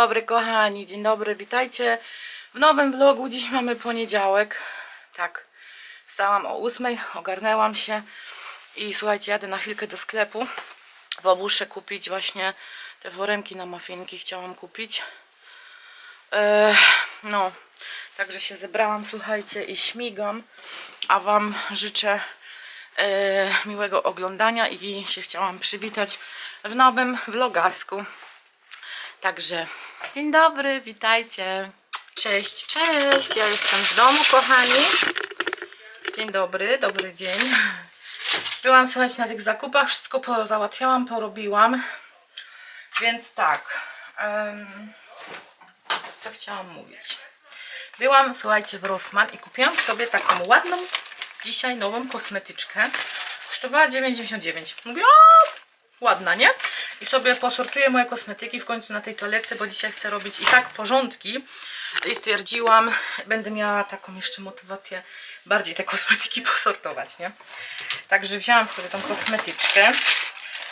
dobry kochani, dzień dobry, witajcie w nowym vlogu. Dziś mamy poniedziałek. Tak, wstałam o 8, ogarnęłam się i słuchajcie, jadę na chwilkę do sklepu, bo muszę kupić właśnie te woremki na mafinki, chciałam kupić. E, no, także się zebrałam, słuchajcie, i śmigam, a Wam życzę e, miłego oglądania i się chciałam przywitać w nowym vlogasku. Także dzień dobry, witajcie. Cześć, cześć. Ja jestem w domu, kochani. Dzień dobry, dobry dzień. Byłam, słuchajcie, na tych zakupach, wszystko pozałatwiałam, porobiłam. Więc tak. em, co chciałam mówić? Byłam, słuchajcie, w Rossmann i kupiłam sobie taką ładną, dzisiaj nową kosmetyczkę. Kosztowała 99. Mówię, o, ładna, nie? I sobie posortuję moje kosmetyki w końcu na tej toalecie, bo dzisiaj chcę robić i tak porządki. I stwierdziłam, będę miała taką jeszcze motywację bardziej te kosmetyki posortować, nie? Także wzięłam sobie tą kosmetyczkę.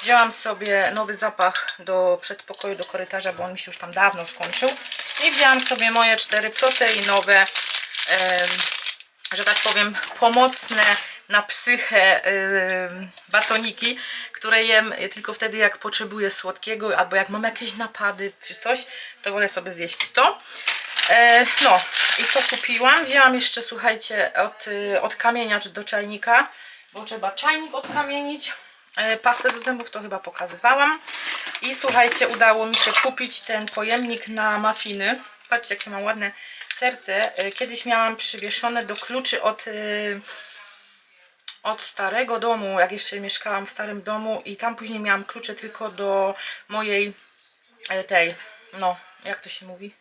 Wzięłam sobie nowy zapach do przedpokoju, do korytarza, bo on mi się już tam dawno skończył. I wzięłam sobie moje cztery proteinowe, że tak powiem, pomocne na psychę em, batoniki, które jem tylko wtedy, jak potrzebuję słodkiego, albo jak mam jakieś napady czy coś, to wolę sobie zjeść to. E, no i to kupiłam. Wzięłam jeszcze, słuchajcie, od, y, od kamieniacz do czajnika, bo trzeba czajnik odkamienić. E, Pastę do zębów to chyba pokazywałam. I słuchajcie, udało mi się kupić ten pojemnik na mafiny. Patrzcie, jakie mam ładne serce. E, Kiedyś miałam przywieszone do kluczy od, y, od starego domu, jak jeszcze mieszkałam w starym domu i tam później miałam klucze tylko do mojej e, tej, no, jak to się mówi?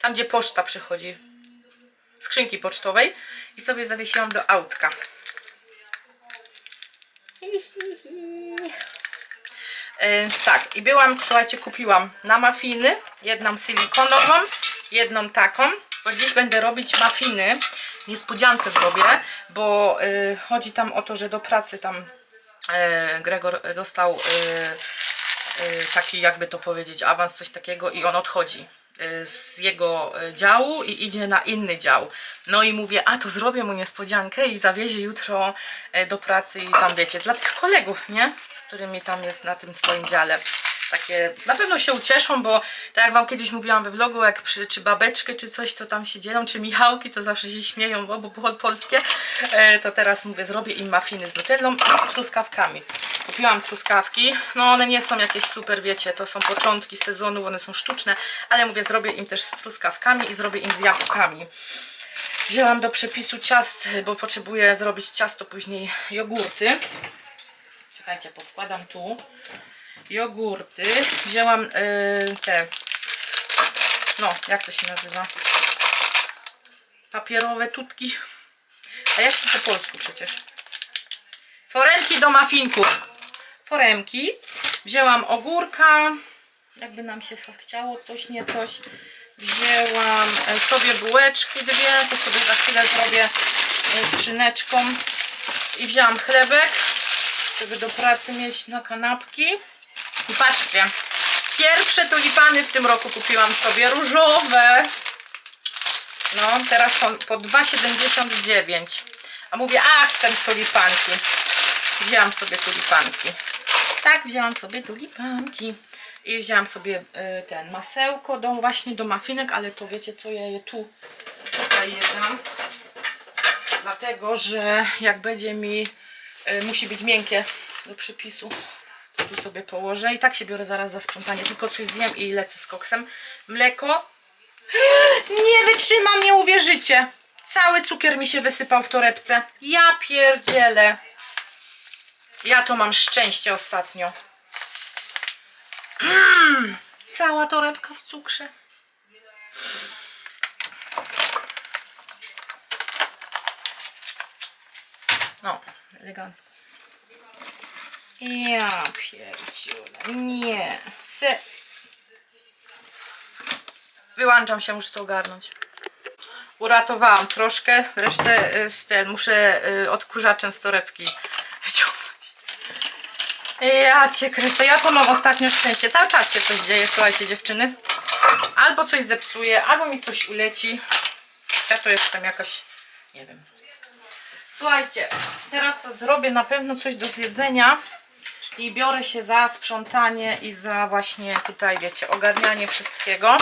Tam, gdzie poczta przychodzi. Skrzynki pocztowej i sobie zawiesiłam do autka. E, tak, i byłam, słuchajcie, kupiłam na mafiny, jedną silikonową, jedną taką, bo dziś będę robić mafiny, niespodziankę zrobię, bo y, chodzi tam o to, że do pracy tam e, Gregor dostał y, y, taki, jakby to powiedzieć, awans, coś takiego i on odchodzi y, z jego y, działu i idzie na inny dział. No i mówię, a to zrobię mu niespodziankę i zawiezie jutro e, do pracy i tam wiecie, dla tych kolegów, nie? Z którymi tam jest na tym swoim dziale. Takie, na pewno się ucieszą, bo tak jak wam kiedyś mówiłam we vlogu, jak przy, czy babeczkę, czy coś, to tam się dzielą, czy Michałki, to zawsze się śmieją, bo, bo polskie, e, to teraz mówię, zrobię im mafiny z nutellą i z truskawkami. Kupiłam truskawki, no one nie są jakieś super, wiecie, to są początki sezonu, one są sztuczne, ale mówię, zrobię im też z truskawkami i zrobię im z jabłkami. Wzięłam do przepisu ciast, bo potrzebuję zrobić ciasto, później jogurty. Czekajcie, podkładam tu jogurty. Wzięłam yy, te, no, jak to się nazywa? Papierowe tutki. A jak to po polsku przecież? Foremki do mafinków. Foremki. Wzięłam ogórka. Jakby nam się chciało coś, nie coś. Wzięłam e, sobie bułeczki dwie. To sobie za chwilę zrobię e, z szyneczką. I wzięłam chlebek, żeby do pracy mieć na kanapki. I patrzcie, pierwsze tulipany w tym roku kupiłam sobie, różowe. No, teraz są po 2,79. A mówię, a chcę tulipanki. Wzięłam sobie tulipanki. Tak, wzięłam sobie tulipanki. I wzięłam sobie y, ten masełko do, właśnie do mafinek, ale to wiecie co, ja je tu tutaj je dam. Dlatego, że jak będzie mi, y, musi być miękkie do przepisu, tu sobie położę. I tak się biorę zaraz za sprzątanie, tylko coś zjem i lecę z koksem. Mleko. Nie wytrzymam, nie uwierzycie. Cały cukier mi się wysypał w torebce. Ja pierdzielę. Ja to mam szczęście ostatnio. Mm, cała torebka w cukrze. No, elegancko. Ja pierdziule. Nie. Se... Wyłączam się, muszę to ogarnąć. Uratowałam troszkę, resztę y, z ten, muszę y, odkurzaczem z torebki wyciągnąć. Ja cię kręcę, ja to mam ostatnio szczęście. Cały czas się coś dzieje, słuchajcie dziewczyny. albo coś zepsuje, albo mi coś uleci. Ja to jestem jakaś, nie wiem. Słuchajcie, teraz zrobię na pewno coś do zjedzenia i biorę się za sprzątanie i za właśnie tutaj, wiecie, ogarnianie wszystkiego.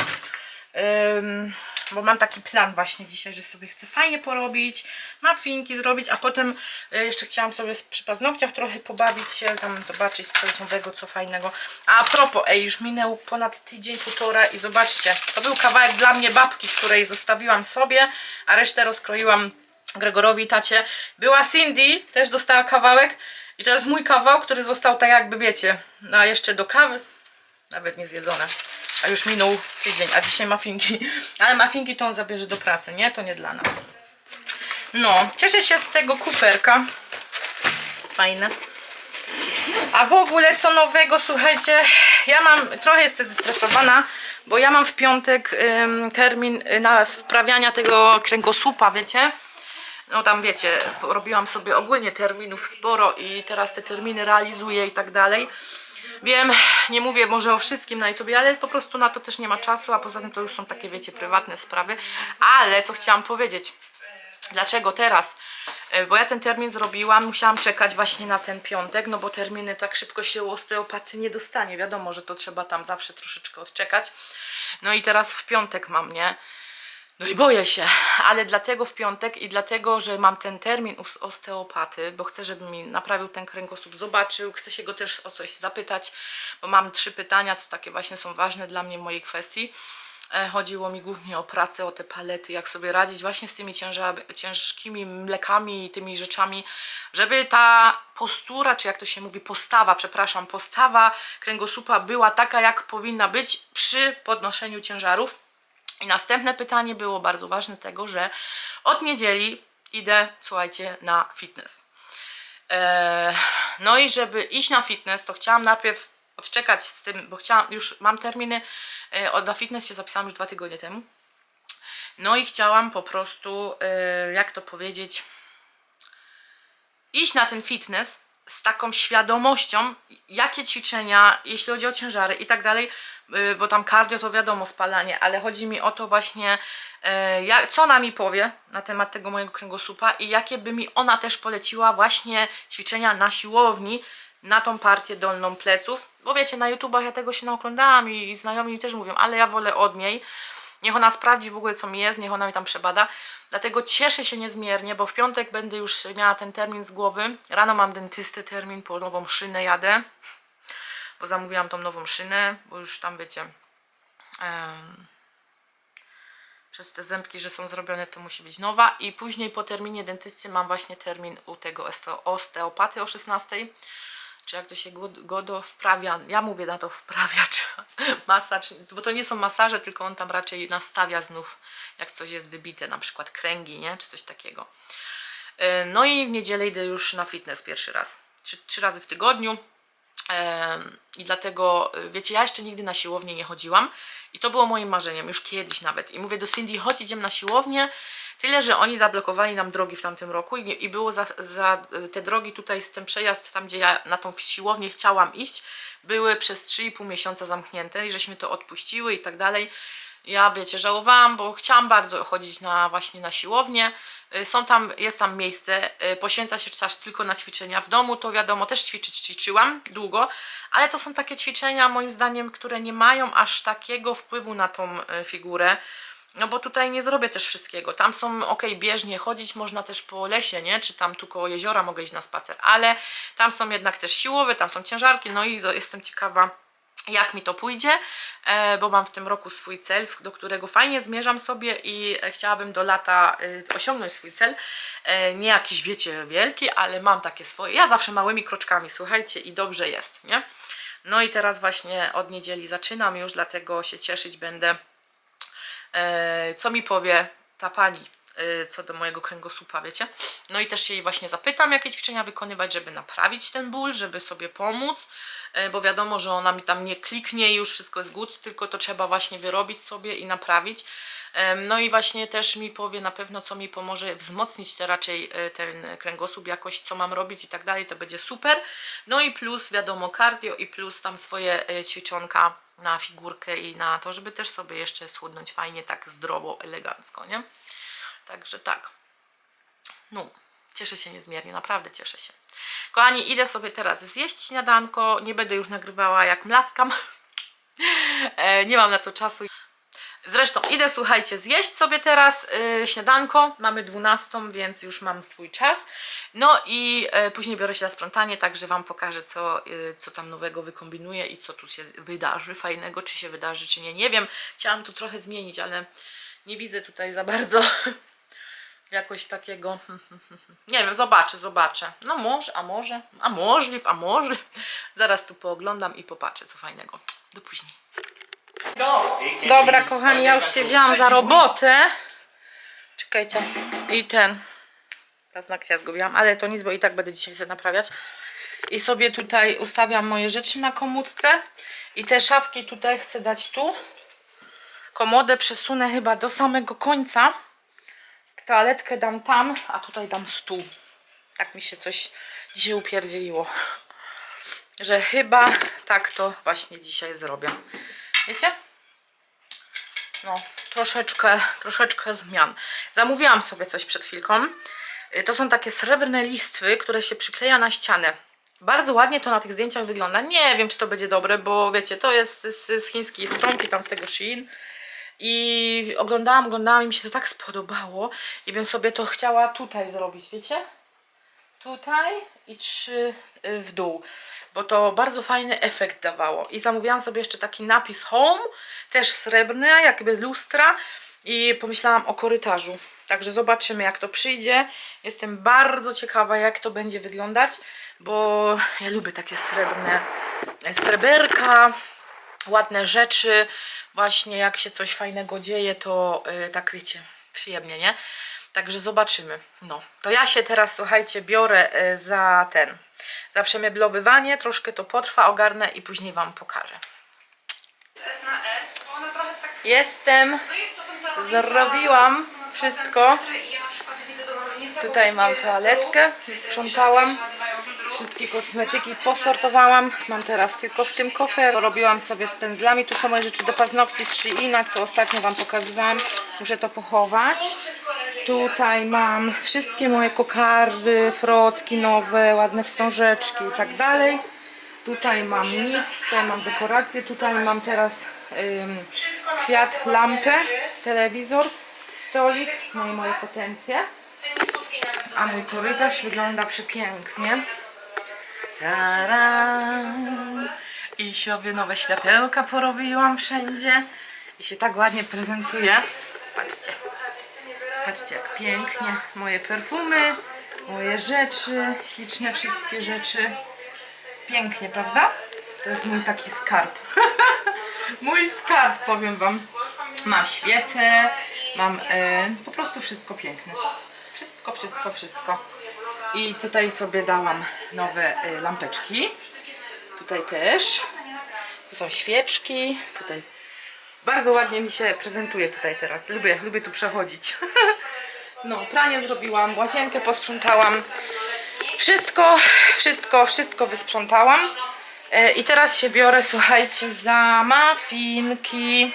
Ym, bo mam taki plan właśnie dzisiaj, że sobie chcę fajnie porobić, muffinki zrobić, a potem y, jeszcze chciałam sobie przy paznokciach trochę pobawić się, zobaczyć coś nowego, co fajnego. A, a propos, ej, już minął ponad tydzień, półtora i zobaczcie, to był kawałek dla mnie babki, której zostawiłam sobie, a resztę rozkroiłam Gregorowi tacie. Była Cindy, też dostała kawałek i to jest mój kawał, który został tak jakby, wiecie, no a jeszcze do kawy, nawet nie zjedzone. A już minął tydzień, a dzisiaj mafinki. Ale mafinki to on zabierze do pracy, nie? To nie dla nas. No, cieszę się z tego kuperka. Fajne. A w ogóle co nowego, słuchajcie, ja mam, trochę jestem zestresowana, bo ja mam w piątek ym, termin y, na wprawiania tego kręgosłupa, wiecie? No tam wiecie, robiłam sobie ogólnie terminów sporo i teraz te terminy realizuję i tak dalej. Wiem, nie mówię może o wszystkim na YouTubie, ale po prostu na to też nie ma czasu, a poza tym to już są takie, wiecie, prywatne sprawy. Ale co chciałam powiedzieć, Dlaczego teraz? E, Bo ja ten termin zrobiłam, musiałam czekać właśnie na ten piątek, no bo terminy tak szybko się u osteopaty nie dostanie. Wiadomo, że to trzeba tam zawsze troszeczkę odczekać. No i teraz w piątek mam, nie? No i boję się, ale dlatego w piątek i dlatego, że mam ten termin u osteopaty, bo chcę, żeby mi naprawił ten kręgosłup, zobaczył, chcę się go też o coś zapytać, bo mam trzy pytania, co takie właśnie są ważne dla mnie w mojej kwestii. E, Chodziło mi głównie o pracę, o te palety, jak sobie radzić właśnie z tymi ciężkimi mlekami i tymi rzeczami, żeby ta postura, czy jak to się mówi, postawa, przepraszam, postawa kręgosłupa była taka, jak powinna być przy podnoszeniu ciężarów. I następne pytanie było bardzo ważne tego, że od niedzieli idę, słuchajcie, na fitness. Eee, no i żeby iść na fitness, to chciałam najpierw odczekać z tym, bo chciałam, już mam terminy, e, na fitness się zapisałam już dwa tygodnie temu. No i chciałam po prostu, e, jak to powiedzieć, iść na ten fitness z taką świadomością, jakie ćwiczenia, jeśli chodzi o ciężary i tak dalej, y, bo tam cardio to wiadomo, spalanie, ale chodzi mi o to właśnie, jak, co ona mi powie na temat tego mojego kręgosłupa i jakie by mi ona też poleciła właśnie ćwiczenia na siłowni, na tą partię dolną pleców, bo wiecie, na YouTubach ja tego się naoglądałam i znajomi mi też mówią, ale ja wolę od niej, Niech ona sprawdzi w ogóle co mi jest, niech ona mi tam przebada. Dlatego cieszę się niezmiernie, bo w piątek będę już miała ten termin z głowy. Rano mam dentystę termin, po nową szynę jadę, bo zamówiłam tą nową szynę, bo już tam wiecie, przez te zębki, że są zrobione, to musi być nowa. I później po terminie dentysty mam właśnie termin u tego oste- osteopaty o 16 czy jak to się go, go do wprawia, ja mówię na to wprawiacz, masaż, bo to nie są masaże, tylko on tam raczej nastawia znów, jak coś jest wybite, na przykład kręgi, nie, czy coś takiego. E, No i w niedzielę idę już na fitness pierwszy raz, trzy, trzy razy w tygodniu. Em, I dlatego, y, wiecie, ja jeszcze nigdy na siłownię nie chodziłam i to było moim marzeniem, już kiedyś nawet. I mówię do Cindy, chodź idziemy na siłownię. Tyle, że oni zablokowali nam drogi w tamtym roku i, i było za, za y, te drogi tutaj, z ten przejazd tam, gdzie ja na tą siłownię chciałam iść, były przez 3,5 miesiąca zamknięte i żeśmy to odpuściły i tak dalej. Ja wiecie, żałowałam, bo chciałam bardzo chodzić na właśnie na siłownię. Y, Są tam, jest tam miejsce, y, poświęca się czas tylko na ćwiczenia. W domu to wiadomo, też ćwiczyć ćwiczyłam długo, ale to są takie ćwiczenia moim zdaniem, które nie mają aż takiego wpływu na tą figurę. No bo tutaj nie zrobię też wszystkiego. Tam są, ok, bieżnie chodzić, można też po lesie, nie? Czy tam tu koło jeziora mogę iść na spacer, ale tam są jednak też siłowe, tam są ciężarki, no i jestem ciekawa, jak mi to pójdzie, e, bo mam w tym roku swój cel, do którego fajnie zmierzam sobie i e, chciałabym do lata e, osiągnąć swój cel. Nie jakiś, wiecie, wielki, ale mam takie swoje. Ja zawsze małymi kroczkami, słuchajcie, i dobrze jest, nie? No i teraz właśnie od niedzieli zaczynam już, dlatego się cieszyć będę co mi powie ta pani e, co do mojego kręgosłupa, wiecie. No i też jej właśnie zapytam, jakie ćwiczenia wykonywać, żeby naprawić ten ból, żeby sobie pomóc, e, bo wiadomo, że ona mi tam nie kliknie i już wszystko jest good, tylko to trzeba właśnie wyrobić sobie i naprawić. No i właśnie też mi powie na pewno, co mi pomoże wzmocnić te raczej e, ten kręgosłup, jakoś co mam robić i tak dalej, to będzie super. No i plus wiadomo cardio i plus tam swoje e, ćwiczonka na figurkę i na to, żeby też sobie jeszcze schudnąć fajnie, tak zdrowo, elegancko, nie? Także tak. No, cieszę się niezmiernie, naprawdę cieszę się. Kochani, idę sobie teraz zjeść śniadanko. Nie będę już nagrywała jak mlaskam. E, nie mam na to czasu. Zresztą idę, słuchajcie, zjeść sobie teraz y, śniadanko. Mamy 12, więc już mam swój czas. No i y, później biorę się za sprzątanie, także Wam pokażę, co, y, co tam nowego wykombinuję i co tu się wydarzy fajnego, czy się wydarzy, czy nie. Nie wiem, chciałam tu trochę zmienić, ale nie widzę tutaj za bardzo jakoś takiego. Nie wiem, zobaczę, zobaczę. No może, a może, a możliw, a możliw. Zaraz tu pooglądam i popatrzę, co fajnego. Do później. Dobra, kochani, ja już się wzięłam za robotę. Czekajcie. I ten. Paznokcia zgubiłam, ale to nic, bo i tak będę dzisiaj sobie naprawiać. I sobie tutaj ustawiam moje rzeczy na komódce. I te szafki tutaj chcę dać tu. Komodę przesunę chyba do samego końca. Toaletkę dam tam, a tutaj dam stół. Tak mi się coś dzisiaj upierdzieliło. Że chyba tak to właśnie dzisiaj zrobię. Wiecie? No, troszeczkę, troszeczkę zmian. Zamówiłam sobie coś przed chwilką. Y, To są takie srebrne listwy, które się przykleja na ścianę. Bardzo ładnie to na tych zdjęciach wygląda. Nie wiem, czy to będzie dobre, bo wiecie, to jest z, z chińskiej stronki, tam z tego Shein. I oglądałam, oglądałam i mi się to tak spodobało. I bym sobie to chciała tutaj zrobić, wiecie? Tutaj i trzy y, w dół, bo to bardzo fajny efekt dawało. I zamówiłam sobie jeszcze taki napis Home, też srebrny, jakby lustra i pomyślałam o korytarzu. Także zobaczymy jak to przyjdzie. Jestem bardzo ciekawa jak to będzie wyglądać, bo ja lubię takie srebrne e, sreberka, ładne rzeczy. Właśnie jak się coś fajnego dzieje, to y, tak wiecie, przyjemnie, nie? Także zobaczymy. No, to ja się teraz, słuchajcie, biorę y, za ten, za przemeblowywanie. Troszkę to potrwa, ogarnę i później Wam pokażę. Na. Jestem, zrobiłam wszystko. Na Tutaj mam toaletkę, sprzątałam. Wszystkie kosmetyki posortowałam. Mam teraz tylko w tym kofer. Robiłam sobie z pędzlami. Tu są moje rzeczy do paznokci z Sheina, co ostatnio Wam pokazywałam. Muszę to pochować. Tutaj mam wszystkie moje kokardy, frotki nowe, ładne wstążeczki i tak dalej. Tutaj mam nic, tutaj mam dekoracje, tutaj mam teraz ym, kwiat, lampę, telewizor, stolik, no i moje potencje. A mój korytarz wygląda przepięknie. Taran. I sobie nowe światełka porobiłam wszędzie. I się tak ładnie prezentuje. Patrzcie. Patrzcie jak pięknie. Moje perfumy, moje rzeczy, śliczne wszystkie rzeczy. Pięknie, prawda? To jest mój taki skarb. mój skarb, powiem wam. Mam świece, mam e, po prostu wszystko piękne. Wszystko, wszystko, wszystko. I tutaj sobie dałam nowe e, lampeczki. Tutaj też. Tu są świeczki. Tutaj bardzo ładnie mi się prezentuje tutaj teraz. Lubię, lubię tu przechodzić. No, pranie zrobiłam, łazienkę posprzątałam. Wszystko, wszystko, wszystko wysprzątałam. E, I teraz się biorę, słuchajcie, za mafinki.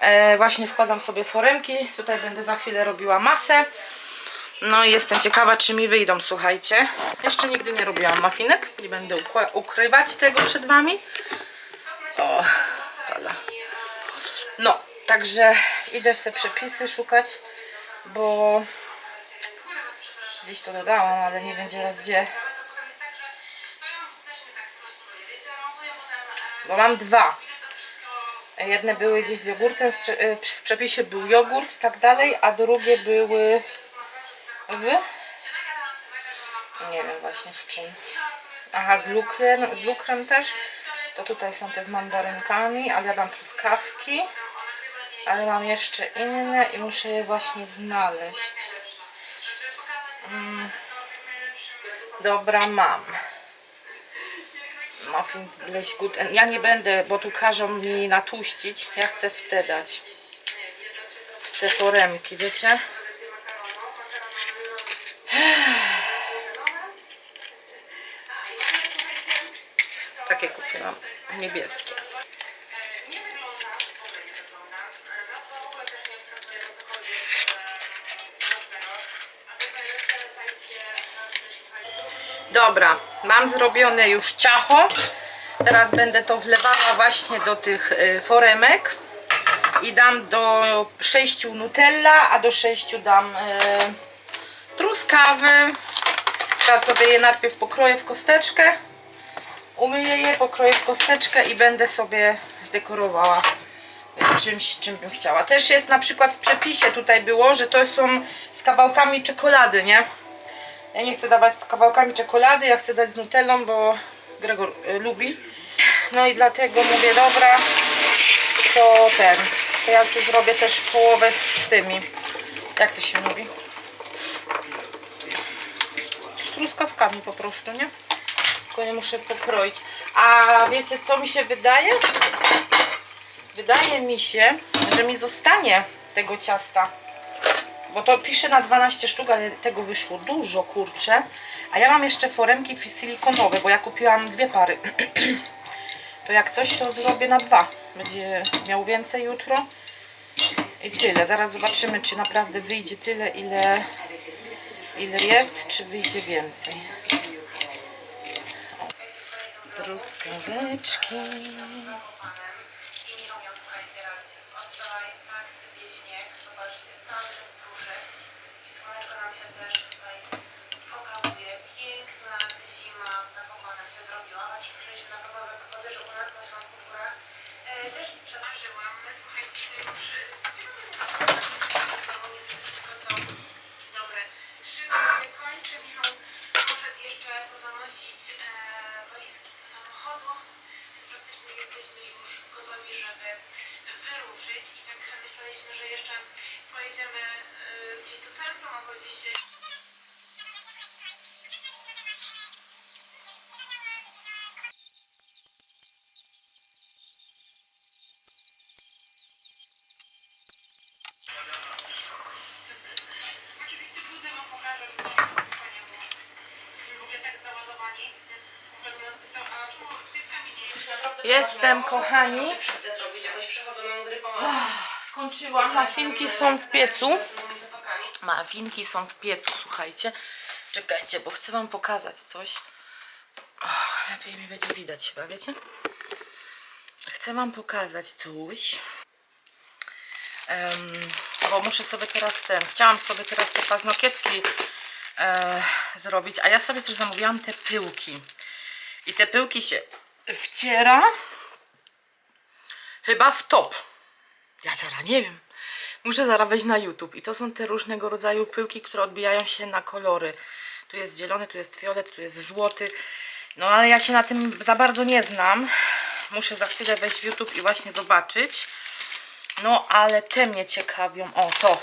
E, właśnie wkładam sobie foremki. Tutaj będę za chwilę robiła masę. No i jestem ciekawa, czy mi wyjdą, słuchajcie. Jeszcze nigdy nie robiłam mafinek. Nie będę ukrywać tego przed wami. O. No, także idę sobie przepisy szukać, bo gdzieś to dodałam, ale nie wiem teraz gdzie. Bo mam dwa. Jedne były gdzieś z jogurtem, z w przepisie był jogurt i tak dalej, a drugie były w... Nie wiem właśnie w czym. Aha, z lukrem, z lukrem też. To tutaj są te z mandarynkami, ale ja dam truskawki. Ale mam jeszcze inne i muszę je właśnie znaleźć. Mm. Dobra, mam. Muffins Good. And Ja nie będę, bo tu każą mi natłuścić. Ja chcę w te dać. W te foremki, wiecie? Mam zrobione już ciacho. Teraz będę to wlewała właśnie do tych y, foremek i dam do 6 nutella, a do 6 dam y, truskawy. Teraz sobie je najpierw pokroję w kosteczkę. Umyję je, pokroję w kosteczkę i będę sobie dekorowała czymś, czym bym chciała. Też jest na przykład w przepisie tutaj było, że to są z kawałkami czekolady, nie? Ja nie chcę dawać z kawałkami czekolady, ja chcę dać z nutellą, bo Gregor y, lubi. No i dlatego mówię, dobra, to ten. To ja sobie zrobię też połowę z tymi. Jak to się mówi? Z truskawkami po prostu, nie? Tylko nie muszę pokroić. A wiecie co mi się wydaje? Wydaje mi się, że mi zostanie tego ciasta. Bo to pisze na 12 sztuk, ale tego wyszło dużo, kurczę. A ja mam jeszcze foremki silikonowe, bo ja kupiłam dwie pary. To jak coś, to zrobię na dwa. Będzie miał więcej jutro. I tyle. Zaraz zobaczymy, czy naprawdę wyjdzie tyle, ile, ile jest, czy wyjdzie więcej. Truskaweczki. I Michał miał, słuchajcie, rację. Oddawaj tak sypie śnieg, zobaczcie, cały to spruszy. I słoneczko nam się też tutaj pokazuje. Piękna zima w Zakopanem się zrobiła. Właśnie przyjść na pewno Zakopane też u nas na Śląsku w górach. E, też przemarzyłam. Słuchajcie, przy... Dobre. Szybko się kończy. Michał poszedł jeszcze zanosić e, walizki do samochodu. Więc praktycznie jesteśmy już gotowi, żeby wyruszyć. I tak myśleliśmy, że jeszcze pojedziemy e, gdzieś do centrum albo gdzieś? Jestem, kochani. zrobić, jakoś przechodzoną grypą, Mafinki są w piecu. Mafinki są w piecu, słuchajcie. Czekajcie, bo chcę wam pokazać coś. Lepiej mi będzie widać chyba, wiecie? Chcę wam pokazać coś. Em, bo muszę sobie teraz ten, chciałam sobie teraz te paznokietki e, zrobić, a ja sobie też zamówiłam te pyłki. I te pyłki się wciera chyba w top. Ja zaraz nie wiem. Muszę zaraz wejść na YouTube. I to są te różnego rodzaju pyłki, które odbijają się na kolory. Tu jest zielony, tu jest fiolet, tu jest złoty. No ale ja się na tym za bardzo nie znam. Muszę za chwilę wejść w YouTube i właśnie zobaczyć. No ale te mnie ciekawią. O, to.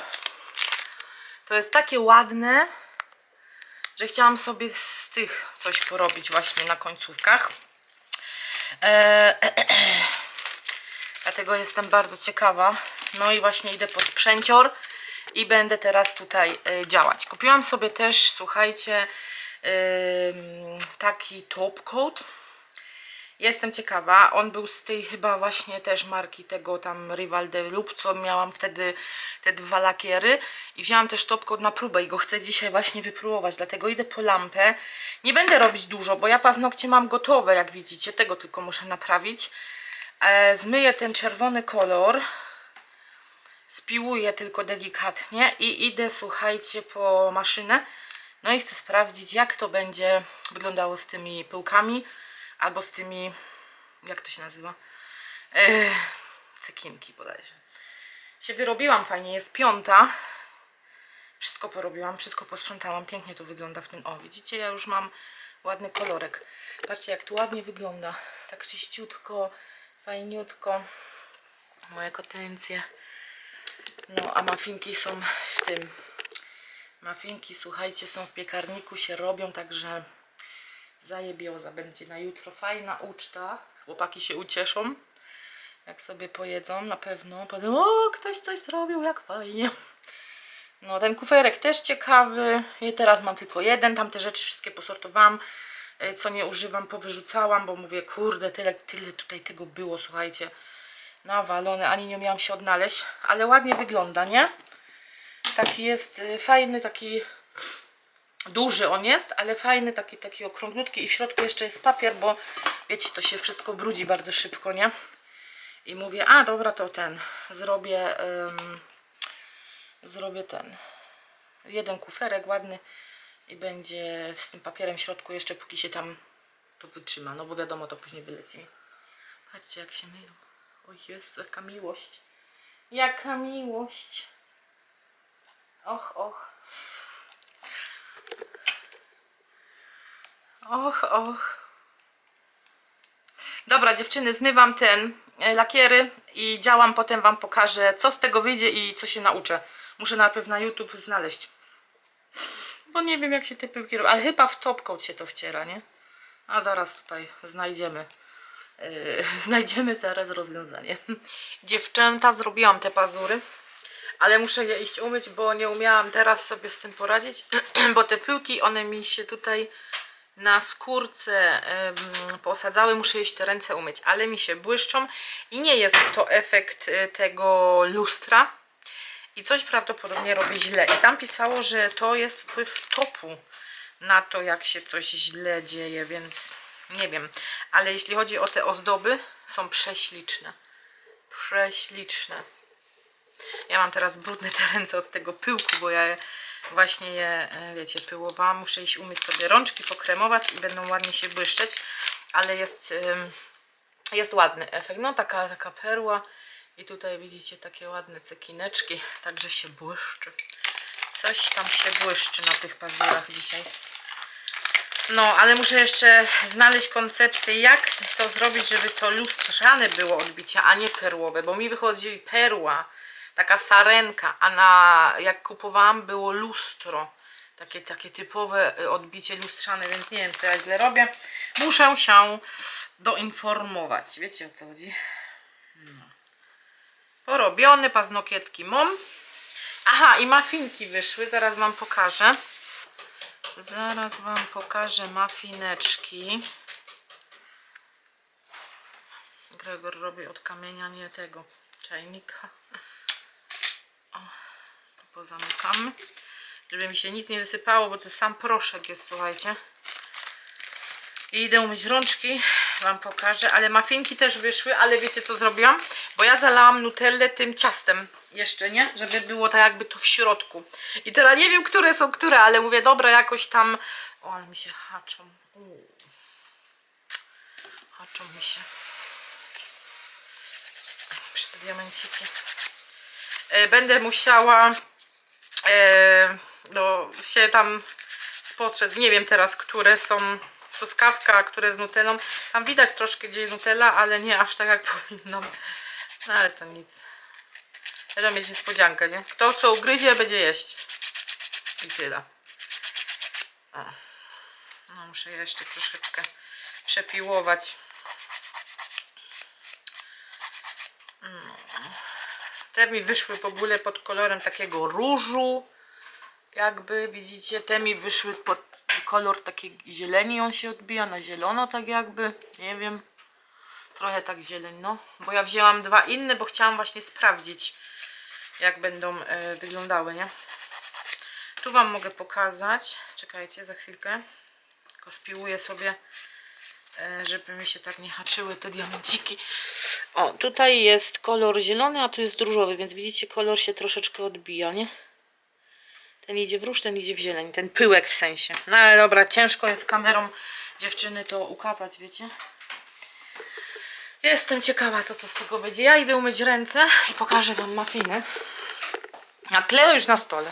To jest takie ładne, że chciałam sobie z tych coś porobić właśnie na końcówkach. Eee, Dlatego jestem bardzo ciekawa. No i właśnie idę po sprzęcior i będę teraz tutaj y, działać. Kupiłam sobie też, słuchajcie, taki top coat. Jestem ciekawa. On był z tej chyba właśnie też marki tego tam Rival de Loop, co miałam wtedy te dwa lakiery. I wzięłam też top coat na próbę i go chcę dzisiaj właśnie wypróbować. Dlatego idę po lampę. Nie będę robić dużo, bo ja paznokcie mam gotowe, jak widzicie. Tego tylko muszę naprawić. E, zmyję ten czerwony kolor. Spiłuję tylko delikatnie i idę, słuchajcie, po maszynę. No i chcę sprawdzić, jak to będzie wyglądało z tymi pyłkami albo z tymi, jak to się nazywa? E, cekinki bodajże. Się wyrobiłam fajnie, jest piąta. Wszystko porobiłam, wszystko posprzątałam. Pięknie to wygląda w tym. O, widzicie, ja już mam ładny kolorek. Patrzcie, jak tu ładnie wygląda. Tak czyściutko, fajniutko. Moje kotencje. No, a mafinki są w tym. Mafinki, słuchajcie, są w piekarniku, się robią, także zajebioza będzie na jutro. Fajna uczta. Chłopaki się ucieszą, jak sobie pojedzą na pewno. Powiedzą, o, ktoś coś zrobił, jak fajnie. No, ten kuferek też ciekawy. I teraz mam tylko jeden. Tam te rzeczy wszystkie posortowałam. Y, Co nie używam, powyrzucałam, bo mówię, kurde, tyle, tyle tutaj tego było, słuchajcie. Nawalone, ani nie umiałam się odnaleźć. Ale ładnie wygląda, nie? Taki jest y, fajny, taki Duży on jest, ale fajny, taki, taki okrąglutki i w środku jeszcze jest papier, bo wiecie, to się wszystko brudzi bardzo szybko, nie? I mówię, a dobra, to ten, zrobię, ym, zrobię ten, jeden kuferek ładny i będzie z tym papierem w środku jeszcze, póki się tam to wytrzyma, no bo wiadomo, to później wyleci. Patrzcie, jak się myją. O Jezu, jaka miłość. Jaka miłość. Och, och. Och, och. Dobra, dziewczyny, zmywam ten e, lakiery i działam, potem wam pokażę, co z tego wyjdzie i co się nauczę. Muszę najpierw na YouTube znaleźć. Bo nie wiem, jak się te pyłki robi, ale chyba w topcoat się to wciera, nie? A zaraz tutaj znajdziemy. Yy, znajdziemy zaraz rozwiązanie. Dziewczęta, zrobiłam te pazury, ale muszę je iść umyć, bo nie umiałam teraz sobie z tym poradzić, bo te pyłki, one mi się tutaj na skórce em, posadzały, muszę iść te ręce umyć, ale mi się błyszczą i nie jest to efekt y, tego lustra i coś prawdopodobnie robię źle. I tam pisało, że to jest wpływ topu na to, jak się coś źle dzieje, więc nie wiem. Ale jeśli chodzi o te ozdoby, są prześliczne. Prześliczne. Ja mam teraz brudne te ręce od tego pyłku, bo ja właśnie je, e, wiecie, pyłowałam. Muszę iść umyć sobie rączki, pokremować i będą ładnie się błyszczeć. Ale jest, jest ładny efekt. No taka, taka perła. I tutaj widzicie takie ładne cekineczki, także się błyszczy. Coś tam się błyszczy na tych pazurach dzisiaj. No, ale muszę jeszcze znaleźć koncepcję, jak to zrobić, żeby to lustrzane było odbicie, a nie perłowe, bo mi wychodzi perła, taka sarenka, a na jak kupowałam było lustro. Takie, takie typowe y, odbicie lustrzane, więc nie wiem, co ja źle robię. Muszę się doinformować. Wiecie o co chodzi? Porobione, paznokietki mam. Aha, i mafinki wyszły, zaraz wam pokażę. Zaraz wam pokażę mafineczki. Gregor robi od kamienia, nie tego czajnika. O, to pozamykamy. Żeby mi się nic nie wysypało, bo to sam proszek jest, słuchajcie. I idę umyć rączki, wam pokażę, ale mafinki też wyszły, ale wiecie co zrobiłam? Bo ja zalałam nutellę tym ciastem jeszcze, nie? Żeby było tak jakby to w środku. I teraz nie wiem, które są które, ale mówię, dobra, jakoś tam... O, ale mi się haczą. Haczą mi się. Przez diamenciki. E, Będę musiała e, no, się tam spostrzec. Nie wiem teraz, które są truskawka, które z nutellą. Tam widać troszkę gdzie nutella, ale nie aż tak jak powinno. No ale to nic. Będę mieć niespodziankę, nie? Kto co ugryzie, będzie jeść. I tyle. O. No muszę jeszcze troszeczkę przepiłować. No. Te mi wyszły w ogóle pod kolorem takiego różu. Jakby widzicie, te mi wyszły pod kolor takiej zieleni, on się odbija na zielono, tak jakby, nie wiem, trochę tak zieleń, no, bo ja wzięłam dwa inne, bo chciałam właśnie sprawdzić, jak będą e, wyglądały, nie? Tu Wam mogę pokazać, czekajcie za chwilkę, tylko spiłuję sobie, e, żeby mi się tak nie haczyły te diamenciki. O, tutaj jest kolor zielony, a tu jest różowy, więc widzicie, kolor się troszeczkę odbija, nie? Ten idzie w róż, ten idzie w zieleń. Ten pyłek w sensie. No ale dobra, ciężko jest kamerą dziewczyny to ukazać, wiecie. Jestem ciekawa, co to z tego będzie. Ja idę umyć ręce i pokażę wam mafiny. A Kleo już na stole.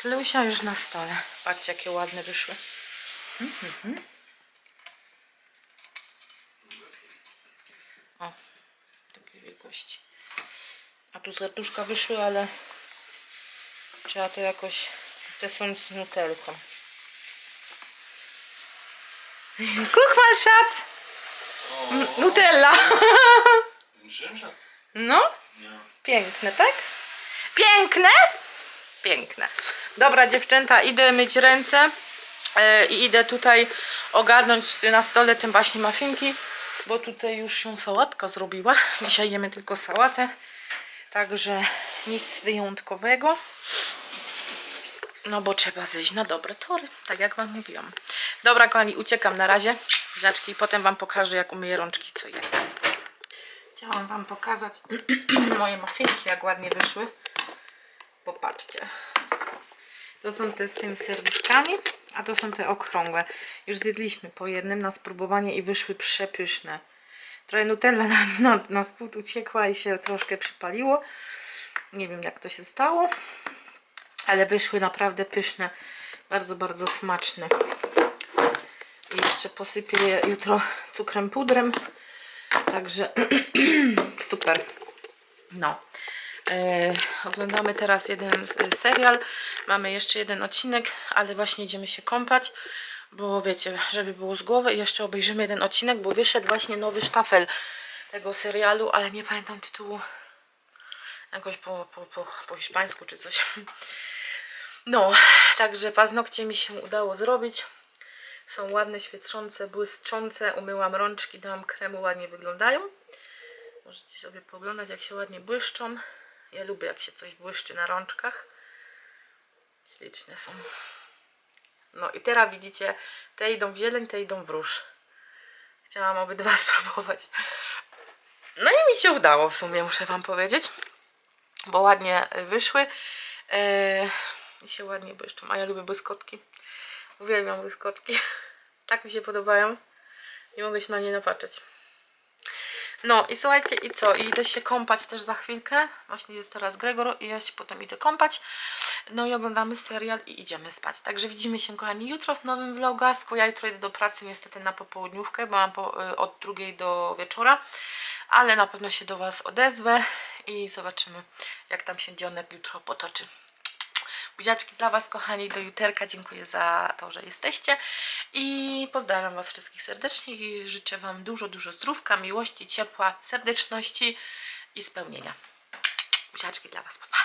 Kleusia już na stole. Patrzcie, jakie ładne wyszły. Mhm. O, takiej wielkości. A tu serduszka wyszły, ale Trzeba to jakoś... Te są z nutelką. Kuchwal, szac! Nutella! Zniszczyłem szac? No, piękne, tak? Piękne? Piękne. Dobra, dziewczęta, idę myć ręce e, i idę tutaj ogarnąć na stole tym właśnie mafinki, bo tutaj już się sałatka zrobiła. Dzisiaj jemy tylko sałatę, także nic wyjątkowego. No bo trzeba zejść na dobre tory, tak jak Wam mówiłam. Dobra, kochani, uciekam na razie. Buziaczki i potem Wam pokażę, jak umyję rączki, co je. Chciałam Wam pokazać moje muffinki, jak ładnie wyszły. Popatrzcie. To są te z tymi serduszkami, a to są te okrągłe. Już zjedliśmy po jednym na spróbowanie i wyszły przepyszne. Trochę Nutella na, na, na spód uciekła i się troszkę przypaliło. Nie wiem jak to się stało, ale wyszły naprawdę pyszne. Bardzo, bardzo smaczne. I jeszcze posypię je jutro cukrem pudrem. Także super. No. E, oglądamy teraz jeden s- serial. Mamy jeszcze jeden odcinek, ale właśnie idziemy się kąpać, bo wiecie, żeby było z głowy i jeszcze obejrzymy jeden odcinek, bo wyszedł właśnie nowy sztafel tego serialu, ale nie pamiętam tytułu. Jakoś po, po, po, po hiszpańsku czy coś. No, także paznokcie mi się udało zrobić. Są ładne, świecące, błyszczące. Umyłam rączki, dałam kremu, ładnie wyglądają. Możecie sobie poglądać, jak się ładnie błyszczą. Ja lubię, jak się coś błyszczy na rączkach. Śliczne są. No i teraz widzicie, te idą w zieleń, te idą w róż. Chciałam obydwa spróbować. No i mi się udało w sumie, muszę Wam powiedzieć. Bo ładnie wyszły. Eee, I się ładnie błyszczą. A ja lubię błyskotki. Uwielbiam błyskotki. Tak mi się podobają. Nie mogę się na nie napatrzeć. No i słuchajcie, i co? I idę się kąpać też za chwilkę. Właśnie jest teraz Gregor i ja się potem idę kąpać. No i oglądamy serial i idziemy spać. Także widzimy się, kochani, jutro w nowym vlogasku. Ja jutro idę do pracy niestety na popołudniówkę, bo mam po, y, od drugiej do wieczora. Ale na pewno się do Was odezwę i zobaczymy, jak tam się dzionek jutro potoczy. Buziaczki dla Was, kochani, do juterka. Dziękuję za to, że jesteście. I pozdrawiam Was wszystkich serdecznie i życzę Wam dużo, dużo zdrówka, miłości, ciepła, serdeczności i spełnienia. Buziaczki dla Was, pa, pa.